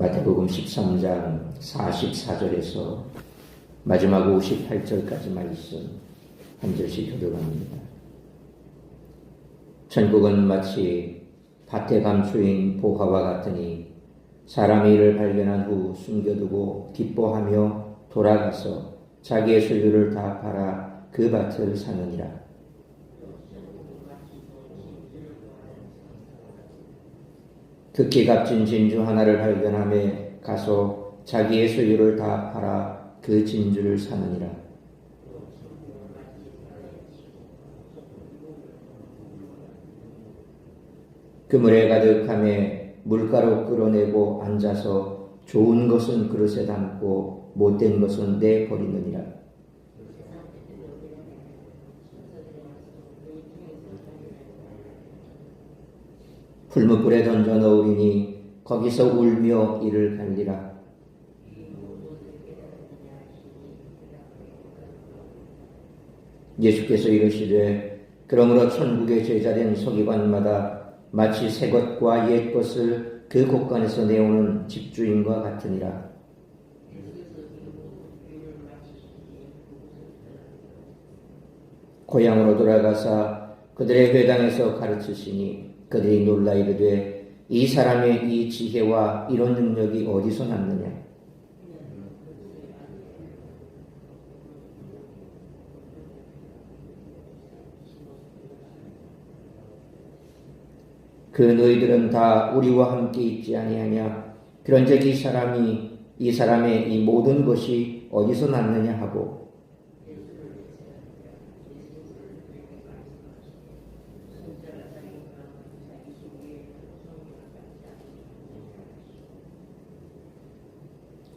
마태복음 13장 44절에서 마지막 58절까지 말씀 한 절씩 교도합니다. 천국은 마치 밭에 감추인 보화와 같으니 사람이 이를 발견한 후 숨겨두고 기뻐하며 돌아가서 자기의 소유를 다 팔아 그 밭을 사느니라. 특히 값진 진주 하나를 발견함에 가서 자기의 소유를 다 팔아 그 진주를 사느니라. 그물에 가득함에 물가로 끌어내고 앉아서 좋은 것은 그릇에 담고 못된 것은 내 버리느니라. 풀무불에 던져 넣으리니 거기서 울며 이를 갈리라. 예수께서 이르시되 그러므로 천국의 제자된 서기관마다 마치 새 것과 옛 것을 그 곳간에서 내오는 집주인과 같으니라. 고향으로 돌아가사 그들의 회당에서 가르치시니 그들이 놀라 이르되 이 사람의 이 지혜와 이런 능력이 어디서 났느냐? 그 너희들은 다 우리와 함께 있지 아니하냐? 그런즉 이 사람이 이 사람의 이 모든 것이 어디서 났느냐 하고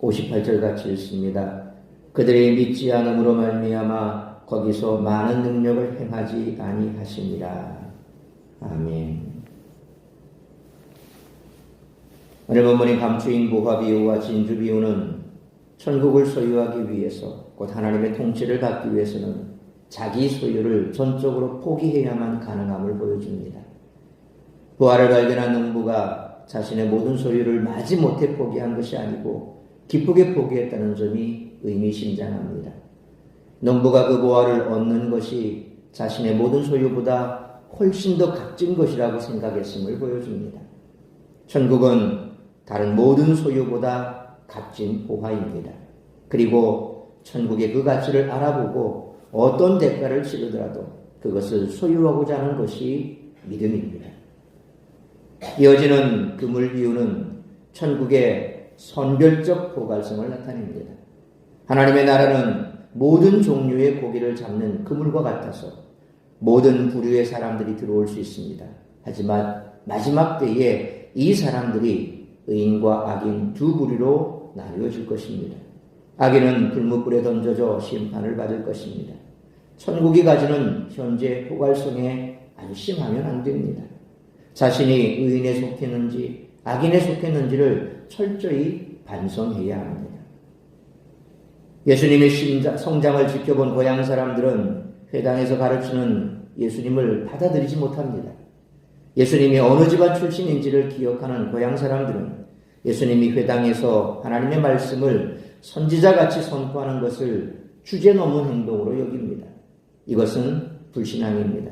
오십팔 절 같이 읽습니다. 그들이 믿지 않음으로 말미암아 거기서 많은 능력을 행하지 아니하시니라. 아멘. 오늘 본문의 감추인 보화 비유와 진주 비유는 천국을 소유하기 위해서 곧 하나님의 통치를 받기 위해서는 자기 소유를 전적으로 포기해야만 가능함을 보여줍니다. 부활을 발견한 농부가 자신의 모든 소유를 마지 못해 포기한 것이 아니고 기쁘게 포기했다는 점이 의미심장합니다. 농부가 그 보화를 얻는 것이 자신의 모든 소유보다 훨씬 더 값진 것이라고 생각했음을 보여줍니다. 천국은 다른 모든 소유보다 값진 보화입니다. 그리고 천국의 그 가치를 알아보고 어떤 대가를 치르더라도 그것을 소유하고자 하는 것이 믿음입니다. 이어지는 그물 비유는 천국의 선별적 포괄성을 나타냅니다. 하나님의 나라는 모든 종류의 고기를 잡는 그물과 같아서 모든 부류의 사람들이 들어올 수 있습니다. 하지만 마지막 때에 이 사람들이 의인과 악인 두 부류로 나뉘어질 것입니다. 악인은 불무불에 던져져 심판을 받을 것입니다. 천국이 가지는 현재 포괄성에 안심하면 안 됩니다. 자신이 의인에 속했는지 악인에 속했는지를 철저히 반성해야 합니다. 예수님의 성장을 지켜본 고향 사람들은 회당에서 가르치는 예수님을 받아들이지 못합니다. 예수님이 어느 집안 출신인지를 기억하는 고향 사람들은 예수님이 회당에서 하나님의 말씀을 선지자같이 선포하는 것을 주제 넘은 행동으로 여깁니다. 이것은 불신앙입니다.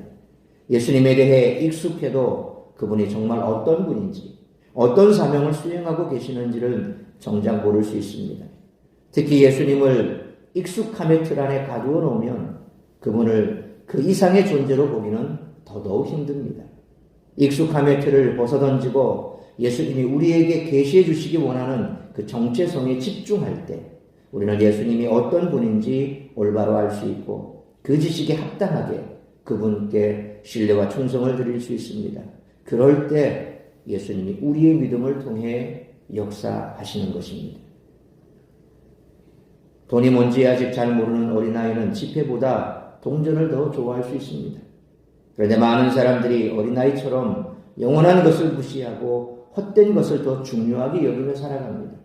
예수님에 대해 익숙해도 그분이 정말 어떤 분인지, 어떤 사명을 수행하고 계시는지를 정작 모를 수 있습니다. 특히 예수님을 익숙함의 틀 안에 가두어 놓으면 그분을 그 이상의 존재로 보기는 더더욱 힘듭니다. 익숙함의 틀을 벗어던지고 예수님이 우리에게 계시해 주시기 원하는 그 정체성에 집중할 때 우리는 예수님이 어떤 분인지 올바로 알 수 있고 그 지식에 합당하게 그분께 신뢰와 충성을 드릴 수 있습니다. 그럴 때 예수님이 우리의 믿음을 통해 역사하시는 것입니다. 돈이 뭔지 아직 잘 모르는 어린아이는 지폐보다 동전을 더 좋아할 수 있습니다. 그런데 많은 사람들이 어린아이처럼 영원한 것을 무시하고 헛된 것을 더 중요하게 여기며 살아갑니다.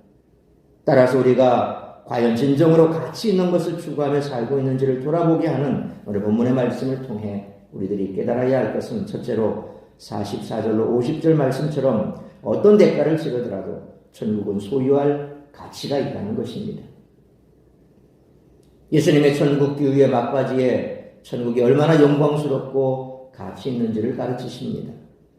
따라서 우리가 과연 진정으로 가치 있는 것을 추구하며 살고 있는지를 돌아보게 하는 오늘 본문의 말씀을 통해 우리들이 깨달아야 할 것은 첫째로 44절로 50절 말씀처럼 어떤 대가를 치르더라도 천국은 소유할 가치가 있다는 것입니다. 예수님의 천국 교회의 막바지에 천국이 얼마나 영광스럽고 가치 있는지를 가르치십니다.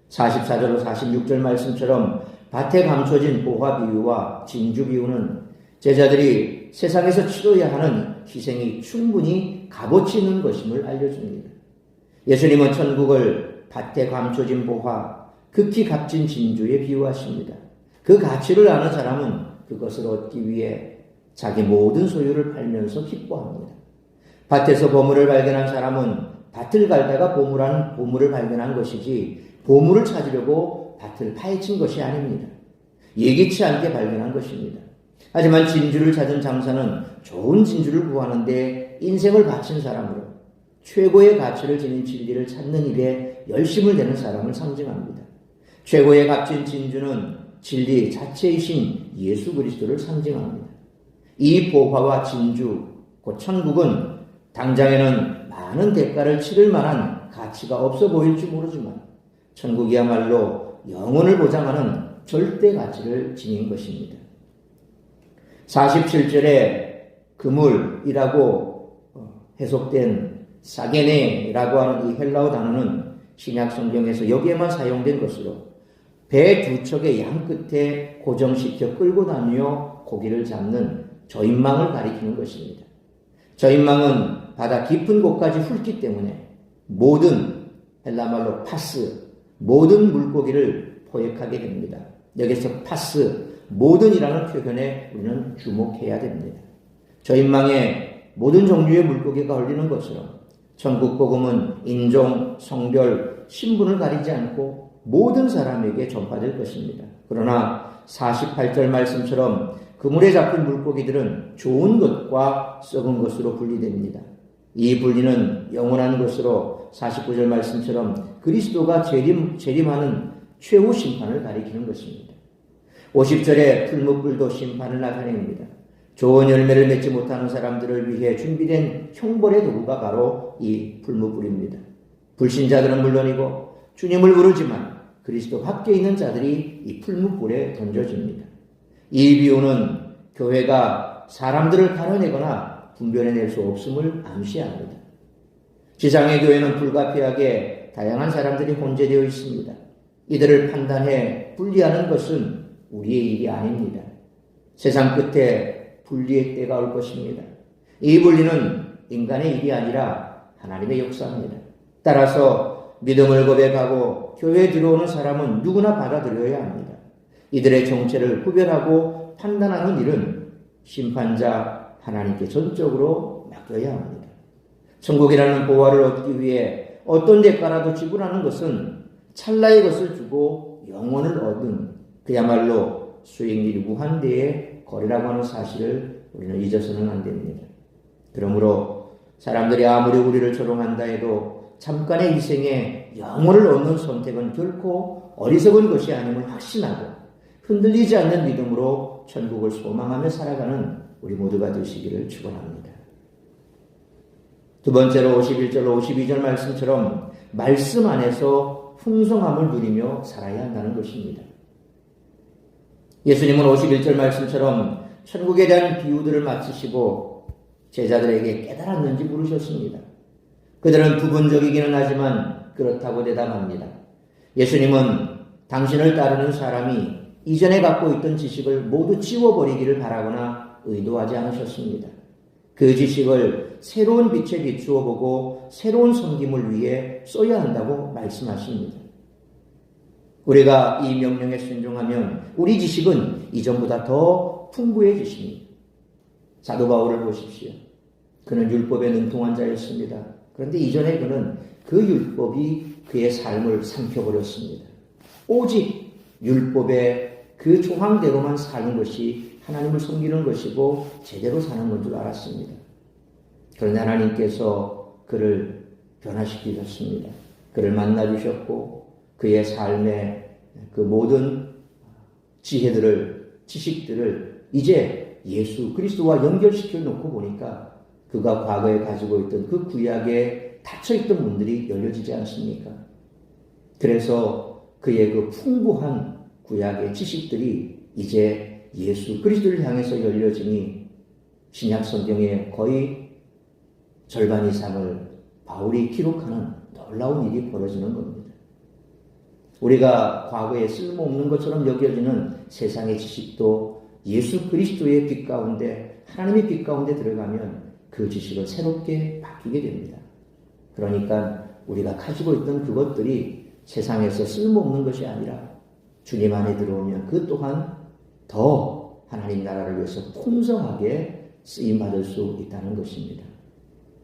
44절로 46절 말씀처럼 밭에 감춰진 보화 비유와 진주 비유는 제자들이 세상에서 치러야 하는 희생이 충분히 값어치 있는 것임을 알려줍니다. 예수님은 천국을 밭에 감춰진 보화, 극히 값진 진주에 비유하십니다. 그 가치를 아는 사람은 그것을 얻기 위해 자기 모든 소유를 팔면서 기뻐합니다. 밭에서 보물을 발견한 사람은 밭을 갈다가 보물한 보물을 발견한 것이지 보물을 찾으려고 밭을 파헤친 것이 아닙니다. 예기치 않게 발견한 것입니다. 하지만 진주를 찾은 장사는 좋은 진주를 구하는데 인생을 바친 사람으로 최고의 가치를 지닌 진리를 찾는 일에 열심을 내는 사람을 상징합니다. 최고의 값진 진주는 진리 자체이신 예수 그리스도를 상징합니다. 이 보화와 진주, 곧 천국은 당장에는 많은 대가를 치를 만한 가치가 없어 보일지 모르지만 천국이야말로 영혼을 보장하는 절대 가치를 지닌 것입니다. 47절에 그물이라고 어, 해석된 사게네라고 하는 이 헬라어 단어는 신약 성경에서 여기에만 사용된 것으로 배 두 척의 양 끝에 고정시켜 끌고 다니며 고기를 잡는 저인망을 가리키는 것입니다. 저인망은 바다 깊은 곳까지 훑기 때문에 모든 헬라말로 파스, 모든 물고기를 포획하게 됩니다. 여기서 파스, 모든이라는 표현에 우리는 주목해야 됩니다. 저인망에 모든 종류의 물고기가 걸리는 것처럼 천국 복음은 인종, 성별, 신분을 가리지 않고 모든 사람에게 전파될 것입니다. 그러나 48절 말씀처럼 그물에 잡힌 물고기들은 좋은 것과 썩은 것으로 분리됩니다. 이 분리는 영원한 것으로 49절 말씀처럼 그리스도가 재림, 재림하는 최후 심판을 가리키는 것입니다. 50절에 풀무불도 심판을 나타냅니다. 좋은 열매를 맺지 못하는 사람들을 위해 준비된 형벌의 도구가 바로 이 풀무불입니다. 불신자들은 물론이고 주님을 부르지만 그리스도 밖에 있는 자들이 이 풀무불에 던져집니다. 이 비유는 교회가 사람들을 가려내거나 분별해낼 수 없음을 암시합니다. 지상의 교회는 불가피하게 다양한 사람들이 혼재되어 있습니다. 이들을 판단해 분리하는 것은 우리의 일이 아닙니다. 세상 끝에 분리의 때가 올 것입니다. 이 분리는 인간의 일이 아니라 하나님의 역사입니다. 따라서 믿음을 고백하고 교회에 들어오는 사람은 누구나 받아들여야 합니다. 이들의 정체를 구별하고 판단하는 일은 심판자 하나님께 전적으로 맡겨야 합니다. 천국이라는 보화를 얻기 위해 어떤 대가라도 지불하는 것은 찰나의 것을 주고 영혼을 얻은 그야말로 수익률이 무한대의 거래라고 하는 사실을 우리는 잊어서는 안 됩니다. 그러므로 사람들이 아무리 우리를 조롱한다 해도 잠깐의 희생에 영혼을 얻는 선택은 결코 어리석은 것이 아님을 확신하고 흔들리지 않는 믿음으로 천국을 소망하며 살아가는 우리 모두가 되시기를 축원합니다. 두 번째로 51절 52절 말씀처럼 말씀 안에서 풍성함을 누리며 살아야 한다는 것입니다. 예수님은 51절 말씀처럼 천국에 대한 비유들을 마치시고 제자들에게 깨달았는지 물으셨습니다. 그들은 부분적이기는 하지만 그렇다고 대답합니다. 예수님은 당신을 따르는 사람이 이전에 갖고 있던 지식을 모두 지워버리기를 바라거나 의도하지 않으셨습니다. 그 지식을 새로운 빛에 비추어 보고 새로운 섬김을 위해 써야 한다고 말씀하십니다. 우리가 이 명령에 순종하면 우리 지식은 이전보다 더 풍부해지십니다. 사도 바울을 보십시오. 그는 율법에 능통한 자였습니다. 그런데 이전에 그는 그 율법이 그의 삶을 삼켜버렸습니다. 오직 율법의 그 조항대로만 사는 것이 하나님을 섬기는 것이고 제대로 사는 건 줄 알았습니다. 그런데 하나님께서 그를 변화시키셨습니다. 그를 만나주셨고 그의 삶의 그 모든 지혜들을, 지식들을 이제 예수 그리스도와 연결시켜 놓고 보니까 그가 과거에 가지고 있던 그 구약에 닫혀있던 문들이 열려지지 않습니까? 그래서 그의 그 풍부한 구약의 지식들이 이제 예수 그리스도를 향해서 열려지니 신약 성경의 거의 절반 이상을 바울이 기록하는 놀라운 일이 벌어지는 겁니다. 우리가 과거에 쓸모없는 것처럼 여겨지는 세상의 지식도 예수 그리스도의 빛 가운데 하나님의 빛 가운데 들어가면 그 지식은 새롭게 바뀌게 됩니다. 그러니까 우리가 가지고 있던 그것들이 세상에서 쓸모없는 것이 아니라 주님 안에 들어오면 그 또한 더 하나님 나라를 위해서 풍성하게 쓰임 받을 수 있다는 것입니다.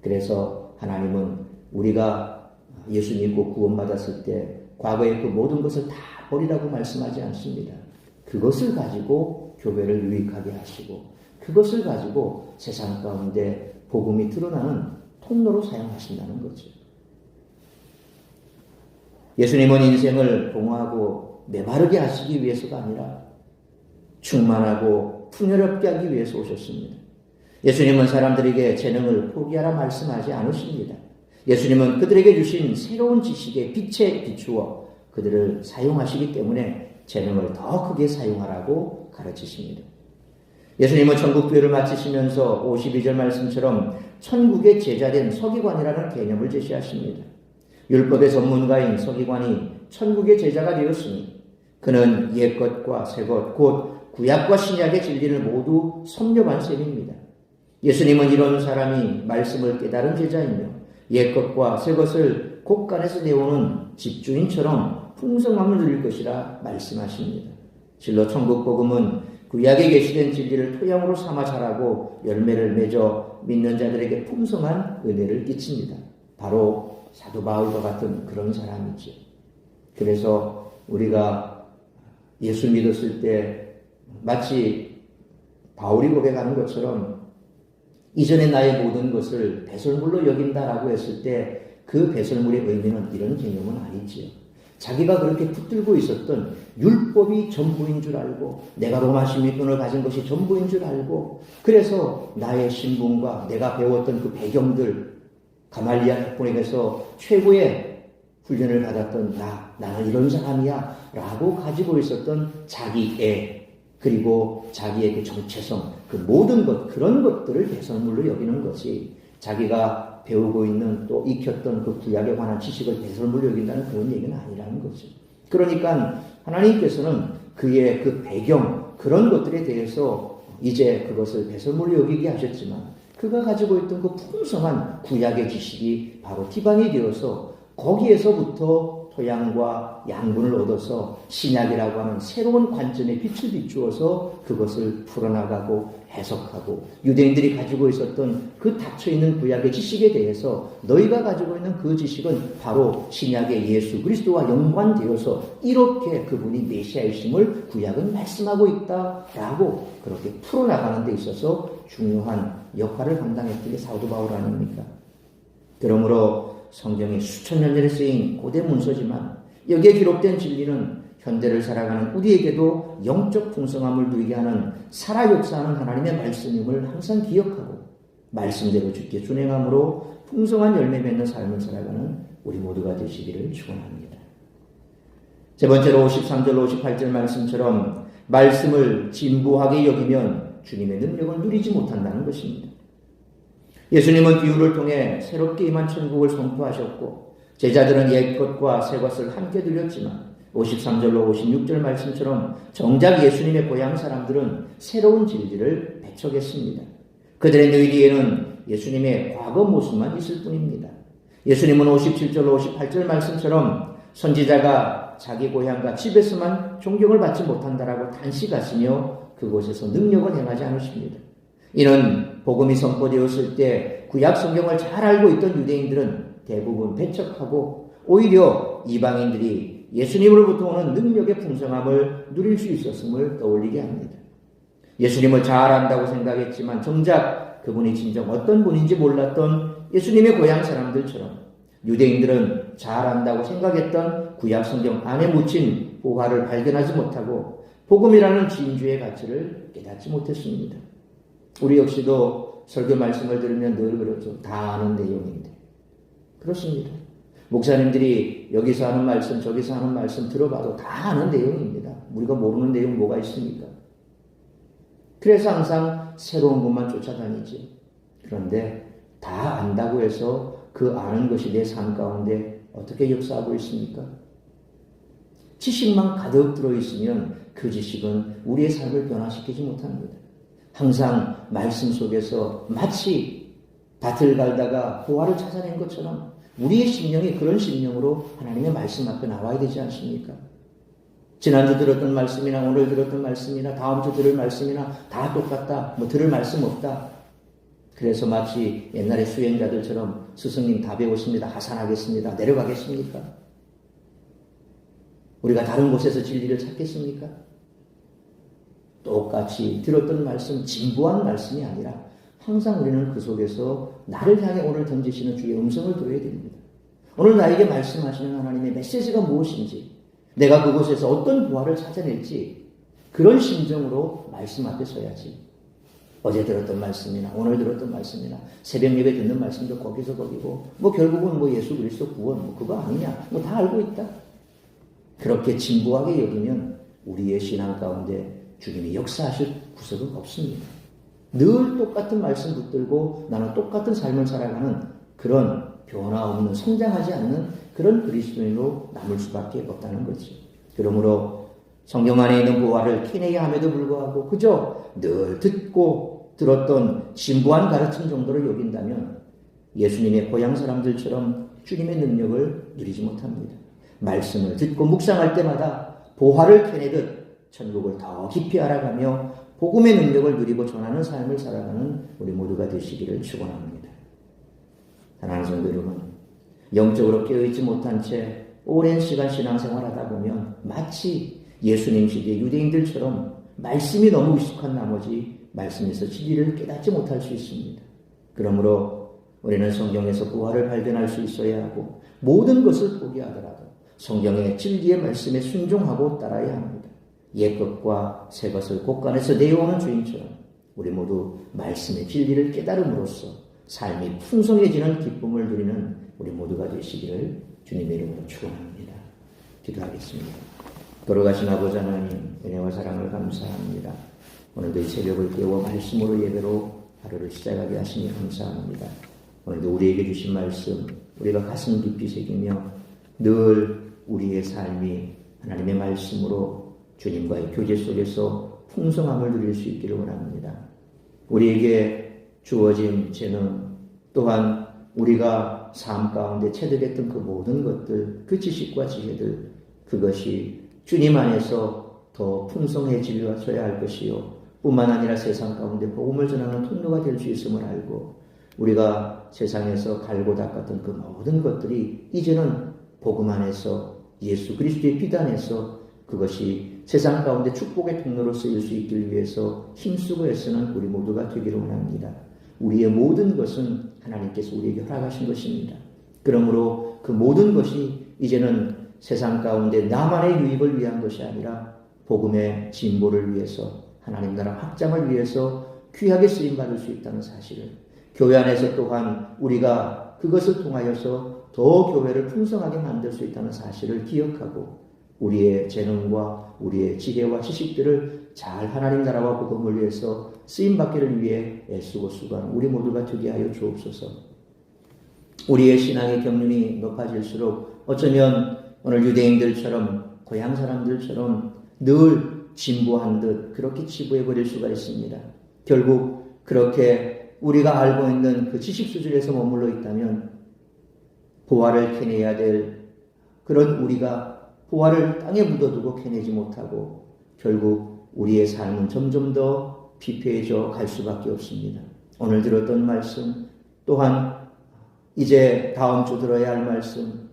그래서 하나님은 우리가 예수 믿고 구원받았을 때 과거의 그 모든 것을 다 버리라고 말씀하지 않습니다. 그것을 가지고 교회를 유익하게 하시고 그것을 가지고 세상 가운데 복음이 드러나는 통로로 사용하신다는 거죠. 예수님은 인생을 봉하고 메마르게 하시기 위해서가 아니라 충만하고 풍요롭게 하기 위해서 오셨습니다. 예수님은 사람들에게 재능을 포기하라 말씀하지 않으십니다. 예수님은 그들에게 주신 새로운 지식의 빛에 비추어 그들을 사용하시기 때문에 재능을 더 크게 사용하라고 가르치십니다. 예수님은 천국 교회를 마치시면서 52절 말씀처럼 천국의 제자된 서기관이라는 개념을 제시하십니다. 율법의 전문가인 서기관이 천국의 제자가 되었으니 그는 옛것과 새것 곧 구약과 신약의 진리를 모두 섭렵한 셈입니다. 예수님은 이런 사람이 말씀을 깨달은 제자이며 옛것과 새것을 곳간에서 내오는 집주인처럼 풍성함을 누릴 것이라 말씀하십니다. 실로 천국 복음은 구약에 계시된 진리를 토양으로 삼아 자라고 열매를 맺어 믿는 자들에게 풍성한 은혜를 끼칩니다. 바로 사도 바울과 같은 그런 사람이죠. 그래서 우리가 예수 믿었을 때 마치 바울이 고백하는 것처럼 이전에 나의 모든 것을 배설물로 여긴다라고 했을 때 그 배설물의 의미는 이런 개념은 아니지요. 자기가 그렇게 붙들고 있었던 율법이 전부인 줄 알고 내가 로마 시민권을 가진 것이 전부인 줄 알고 그래서 나의 신분과 내가 배웠던 그 배경들 가말리아 학본에게서 최고의 훈련을 받았던 나 나는 이런 사람이야 라고 가지고 있었던 자기애 그리고 자기의 그 정체성 그 모든 것 그런 것들을 배설물로 여기는 것이 자기가 배우고 있는 또 익혔던 그 구약에 관한 지식을 배설물로 여긴다는 그런 얘기는 아니라는 거죠. 그러니까 하나님께서는 그의 그 배경 그런 것들에 대해서 이제 그것을 배설물로 여기게 하셨지만 그가 가지고 있던 그 풍성한 구약의 지식이 바로 기반이 되어서 거기에서부터 토양과 양분을 얻어서 신약이라고 하는 새로운 관점의 빛을 비추어서 그것을 풀어나가고 해석하고 유대인들이 가지고 있었던 그 닫혀있는 구약의 지식에 대해서 너희가 가지고 있는 그 지식은 바로 신약의 예수 그리스도와 연관되어서 이렇게 그분이 메시아이심을 구약은 말씀하고 있다라고 그렇게 풀어나가는 데 있어서 중요한 역할을 감당했던 게 사도 바울 아닙니까? 그러므로 성경에 수천 년 전에 쓰인 고대 문서지만 여기에 기록된 진리는 현대를 살아가는 우리에게도 영적 풍성함을 누리게 하는 살아 역사하는 하나님의 말씀임을 항상 기억하고 말씀대로 죽게 준행함으로 풍성한 열매 맺는 삶을 살아가는 우리 모두가 되시기를 축원합니다. 세 번째로 53절 58절 말씀처럼 말씀을 진부하게 여기면 주님의 능력을 누리지 못한다는 것입니다. 예수님은 비유를 통해 새롭게 임한 천국을 선포하셨고 제자들은 옛 것과 새 것을 함께 들렸지만 53절로 56절 말씀처럼 정작 예수님의 고향 사람들은 새로운 진리를 배척했습니다. 그들의 뇌리에는 예수님의 과거 모습만 있을 뿐입니다. 예수님은 57절, 58절 말씀처럼 선지자가 자기 고향과 집에서만 존경을 받지 못한다라고 단식하시며 그곳에서 능력을 행하지 않으십니다. 이는 복음이 선포되었을 때 구약 성경을 잘 알고 있던 유대인들은 대부분 배척하고 오히려 이방인들이 예수님으로부터 오는 능력의 풍성함을 누릴 수 있었음을 떠올리게 합니다. 예수님을 잘 안다고 생각했지만 정작 그분이 진정 어떤 분인지 몰랐던 예수님의 고향 사람들처럼 유대인들은 잘 안다고 생각했던 구약 성경 안에 묻힌 보화를 발견하지 못하고 복음이라는 진주의 가치를 깨닫지 못했습니다. 우리 역시도 설교 말씀을 들으면 늘 그렇죠. 다 아는 내용인데. 그렇습니다. 목사님들이 여기서 하는 말씀, 저기서 하는 말씀 들어봐도 다 아는 내용입니다. 우리가 모르는 내용 뭐가 있습니까? 그래서 항상 새로운 것만 쫓아다니지. 그런데 다 안다고 해서 그 아는 것이 내 삶 가운데 어떻게 역사하고 있습니까? 지식만 가득 들어있으면 그 지식은 우리의 삶을 변화시키지 못합니다. 항상 말씀 속에서 마치 밭을 갈다가 보화를 찾아낸 것처럼 우리의 심령이 그런 심령으로 하나님의 말씀 앞에 나와야 되지 않습니까? 지난주 들었던 말씀이나 오늘 들었던 말씀이나 다음 주 들을 말씀이나 다 똑같다. 뭐 들을 말씀 없다. 그래서 마치 옛날에 수행자들처럼 스승님 다 배웠습니다. 하산하겠습니다. 내려가겠습니까? 우리가 다른 곳에서 진리를 찾겠습니까? 똑같이 들었던 말씀, 진부한 말씀이 아니라 항상 우리는 그 속에서 나를 향해 오늘 던지시는 주의 음성을 들어야 됩니다. 오늘 나에게 말씀하시는 하나님의 메시지가 무엇인지, 내가 그곳에서 어떤 부활을 찾아낼지, 그런 심정으로 말씀 앞에 서야지. 어제 들었던 말씀이나 오늘 들었던 말씀이나 새벽 예배 듣는 말씀도 거기서 거기고 뭐 결국은 뭐 예수 그리스도 구원 뭐 그거 아니냐 뭐 다 알고 있다. 그렇게 진부하게 여기면 우리의 신앙 가운데 주님이 역사하실 구석은 없습니다. 늘 똑같은 말씀 붙들고 나는 똑같은 삶을 살아가는 그런 변화 없는 성장하지 않는 그런 그리스도인으로 남을 수밖에 없다는 거지. 그러므로 성경 안에 있는 보화를 캐내야 함에도 불구하고 그저 늘 듣고 들었던 진부한 가르침 정도로 여긴다면 예수님의 고향 사람들처럼 주님의 능력을 누리지 못합니다. 말씀을 듣고 묵상할 때마다 보화를 캐내듯 천국을 더 깊이 알아가며 복음의 능력을 누리고 전하는 삶을 살아가는 우리 모두가 되시기를 축원합니다. 사랑하는 성도 여러분, 영적으로 깨어있지 못한 채 오랜 시간 신앙생활하다 보면 마치 예수님 시대 유대인들처럼 말씀이 너무 익숙한 나머지 말씀에서 진리를 깨닫지 못할 수 있습니다. 그러므로 우리는 성경에서 부활을 발견할 수 있어야 하고 모든 것을 포기하더라도 성경의 진리의 말씀에 순종하고 따라야 합니다. 옛 것과 새 것을 곳간에서 내어오는 주인처럼 우리 모두 말씀의 진리를 깨달음으로써 삶이 풍성해지는 기쁨을 누리는 우리 모두가 되시기를 주님의 이름으로 축원합니다. 기도하겠습니다. 돌아가신 아버지 하나님 은혜와 사랑을 감사합니다. 오늘도 이 새벽을 깨워 말씀으로 예배로 하루를 시작하게 하시니 감사합니다. 오늘도 우리에게 주신 말씀 우리가 가슴 깊이 새기며 늘 우리의 삶이 하나님의 말씀으로 주님과의 교제 속에서 풍성함을 누릴 수 있기를 원합니다. 우리에게 주어진 재능 또한 우리가 삶 가운데 체득했던 그 모든 것들, 그 지식과 지혜들, 그것이 주님 안에서 더 풍성해지려야 할 것이요. 뿐만 아니라 세상 가운데 복음을 전하는 통로가 될 수 있음을 알고 우리가 세상에서 갈고 닦았던 그 모든 것들이 이제는 복음 안에서 예수 그리스도의 비단에서 그것이 세상 가운데 축복의 통로로 쓰일 수 있기 위해서 힘쓰고 애쓰는 우리 모두가 되기를 원합니다. 우리의 모든 것은 하나님께서 우리에게 허락하신 것입니다. 그러므로 그 모든 것이 이제는 세상 가운데 나만의 유익을 위한 것이 아니라 복음의 진보를 위해서 하나님 나라 확장을 위해서 귀하게 쓰임 받을 수 있다는 사실을 교회 안에서 또한 우리가 그것을 통하여서 더 교회를 풍성하게 만들 수 있다는 사실을 기억하고 우리의 재능과 우리의 지혜와 지식들을 잘 하나님 나라와 복음을 위해서 쓰임 받기를 위해 애쓰고 수고하는 우리 모두가 되게 하여 주옵소서. 우리의 신앙의 경륜이 높아질수록 어쩌면 오늘 유대인들처럼 고향 사람들처럼 늘 진부한 듯 그렇게 치부해 버릴 수가 있습니다. 결국 그렇게 우리가 알고 있는 그 지식 수준에서 머물러 있다면 보화를 캐내야 될 그런 우리가 보화를 땅에 묻어두고 캐내지 못하고 결국 우리의 삶은 점점 더 피폐해져 갈 수밖에 없습니다. 오늘 들었던 말씀 또한 이제 다음 주 들어야 할 말씀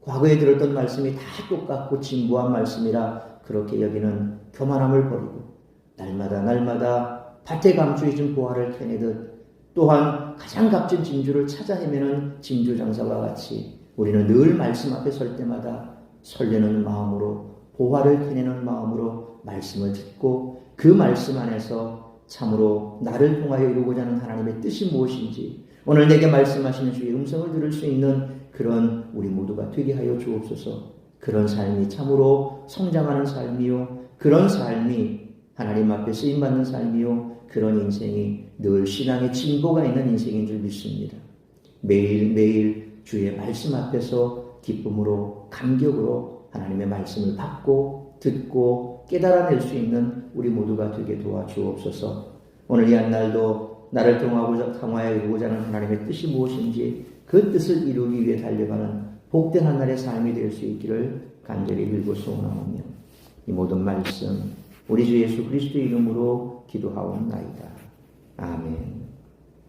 과거에 들었던 말씀이 다 똑같고 진부한 말씀이라 그렇게 여기는 교만함을 버리고 날마다 날마다 밭에 감추어진 보화를 캐내듯 또한 가장 값진 진주를 찾아 헤매는 진주 장사와 같이 우리는 늘 말씀 앞에 설 때마다 설레는 마음으로 보화를 캐내는 마음으로 말씀을 듣고 그 말씀 안에서 참으로 나를 통하여 이루고자 하는 하나님의 뜻이 무엇인지 오늘 내게 말씀하시는 주의 음성을 들을 수 있는 그런 우리 모두가 되게 하여 주옵소서. 그런 삶이 참으로 성장하는 삶이요. 그런 삶이 하나님 앞에 쓰임 받는 삶이요 그런 인생이 늘 신앙의 진보가 있는 인생인 줄 믿습니다. 매일 매일 주의 말씀 앞에서 기쁨으로 감격으로 하나님의 말씀을 받고 듣고 깨달아낼 수 있는 우리 모두가 되게 도와주옵소서. 오늘 이 한날도 나를 통하고자 통하여 이루고자 하는 하나님의 뜻이 무엇인지 그 뜻을 이루기 위해 달려가는 복된 한날의 삶이 될 수 있기를 간절히 빌고 소원하오며 이 모든 말씀 우리 주 예수 그리스도의 이름으로 기도하옵나이다. 아멘.